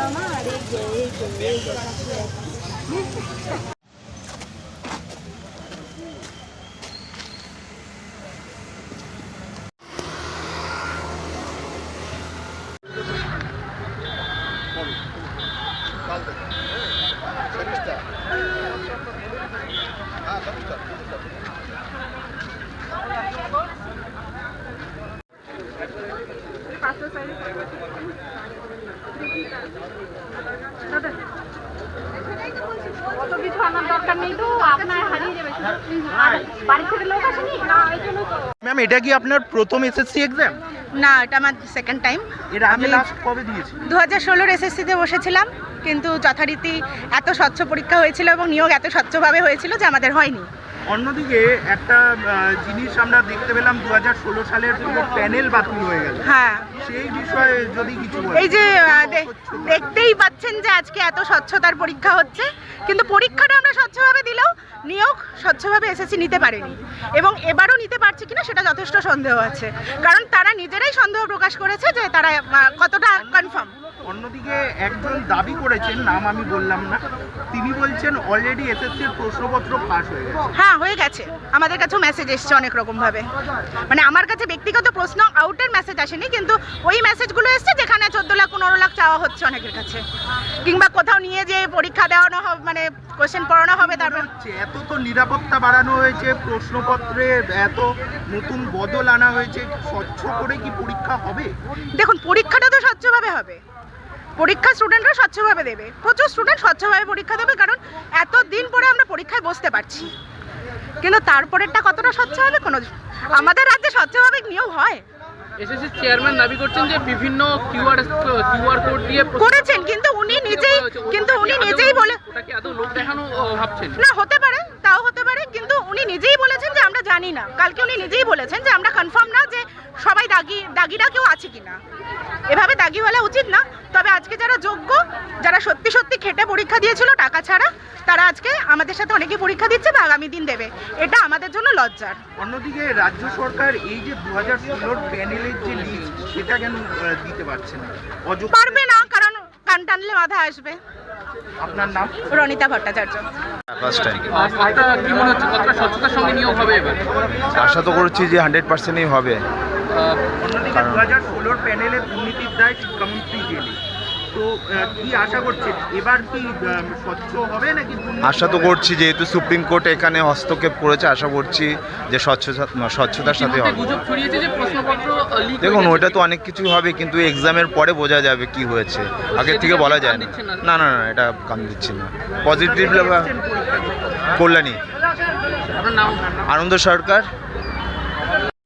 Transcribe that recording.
আমার এই যে এই যে অত কিছু আনার দরকার নেই তো আপনার হারিয়ে যাবে। বাড়ি থেকে লোক আসেনি? না এই জন্য ম্যাম এটা কি আপনার প্রথম এসএসসি এক্সাম না এটা আমার সেকেন্ড টাইম কবে দিয়েছি দু হাজার ষোলোর এসএসসিতে বসেছিলাম কিন্তু যথারীতি এত স্বচ্ছ পরীক্ষা হয়েছিল এবং নিয়োগ এত স্বচ্ছভাবে হয়েছিল যে আমাদের হয়নি। অন্যদিকে একটা জিনিস আমরা দেখতে পেলাম দু হাজার ষোলো সালের পুরো প্যানেল বাতিল হয়ে গেল হ্যাঁ। সেই বিষয়ে যদি কিছু এই যে দেখতেই পাচ্ছেন যে আজকে এত স্বচ্ছতার পরীক্ষা হচ্ছে কিন্তু পরীক্ষাটা আমরা স্বচ্ছভাবে দিলেও নিয়োগ স্বচ্ছভাবে এসএসসি নিতে পারেনি। এবং এবারও নিতে পারছে কিনা সেটা যথেষ্ট সন্দেহ আছে। কারণ তারা নিজেরাই সন্দেহ প্রকাশ করেছে যে তারা কতটা কনফার্ম অন্যদিকে একজন দাবি করেছেন নাম আমি বললাম না তিনি বলছেন অলরেডি এসএসসির প্রশ্নপত্র ফাঁস হয়ে গেছে। হ্যাঁ হয়ে গেছে। আমাদের কাছেও মেসেজ এসছে অনেক রকম ভাবে মানে আমার কাছে ব্যক্তিগত প্রশ্ন আউটের মেসেজ আসেনি কিন্তু ওই মেসেজগুলো এসছে যেখানে চোদ্দ লাখ পনেরো লাখ চাওয়া হচ্ছে অনেকের কাছে। কিংবা কোথাও নিয়ে যে পরীক্ষা দেওয়ানো হবে মানে কোশ্চেন পড়ানো হবে তারপর হচ্ছে এত তো নিরাপত্তা বাড়ানো হয়েছে প্রশ্নপত্রে এত নতুন বদল আনা হয়েছে স্বচ্ছ করে কি পরীক্ষা হবে? দেখুন পরীক্ষাটা তো স্বচ্ছভাবে হবে। পরীক্ষা স্টুডেন্টরা স্বচ্ছভাবে দেবে। প্রচুর স্টুডেন্ট স্বচ্ছভাবে পরীক্ষা দেবে কারণ এত দিন পরে আমরা পরীক্ষায় বসতে পারছি। কিন্তু তারপরেরটা কতটা স্বচ্ছ হবে কোনো আমাদের রাজ্যে স্বচ্ছভাবে নিয়োগ হয়। এসএসসি চেয়ারম্যান দাবি করছেন যে বিভিন্ন কিউআর কিউআর কোড দিয়ে করেছেন কিন্তু উনি নিজেই কিন্তু উনি নিজেই বলে ওটা আদৌ লোক দেখানো ভাবছেন? না হতে পারে তাও হতে পারে কিন্তু উনি নিজেই বলেছেন যে আমরা জানি না। কালকে উনি নিজেই বলেছেন যে আমরা কনফার্ম না যে সবাই দাগি দাগিরা কেউ আছে কিনা। এভাবে দাগি বলা উচিত না তবে যারা সত্যি সত্যি খেটে পরীক্ষা দিয়েছিল টাকা ছাড়া তারা আজকে আমাদের সাথে অনেকে পরীক্ষা দিচ্ছে বা আগামী দিন দেবে। এটা আমাদের জন্য লজ্জার। অন্যদিকে রাজ্য সরকার এই যে দু হাজার ষোলোর প্যানেলের যে লিস্ট সেটা কেন দিতে পারছে না? পারবে না কারণ কান টানলে মাথা আসবে। আপনার নাম? রনিতা ভট্টাচার্য। ফার্স্ট টাইম আর কতটা কি মনে হচ্ছে কতটা স্বচ্ছতার সঙ্গে নিয়োগ হবে এবার? আশা তো করছি যে হান্ড্রেড পার্সেন্টই হবে। অন্যদিকে দু হাজার ষোলোর প্যানেলে দুর্নীতির দায় জেলে। তো কি আশা করছেন? এবার কি স্বচ্ছ হবে নাকি আশা তো করছি যেহেতু সুপ্রিম কোর্ট এখানে হস্তক্ষেপ করেছে আশা করছি যে স্বচ্ছতা স্বচ্ছতার সাথে হবে। দেখুন ওইটা তো অনেক কিছু হবে কিন্তু এক্সামের পরে বোঝা যাবে কি হয়েছে। আগের থেকে বলা যায় না। না? না না এটা কাম দিচ্ছি না। পজিটিভ? কল্যাণী। আনন্দ সরকার।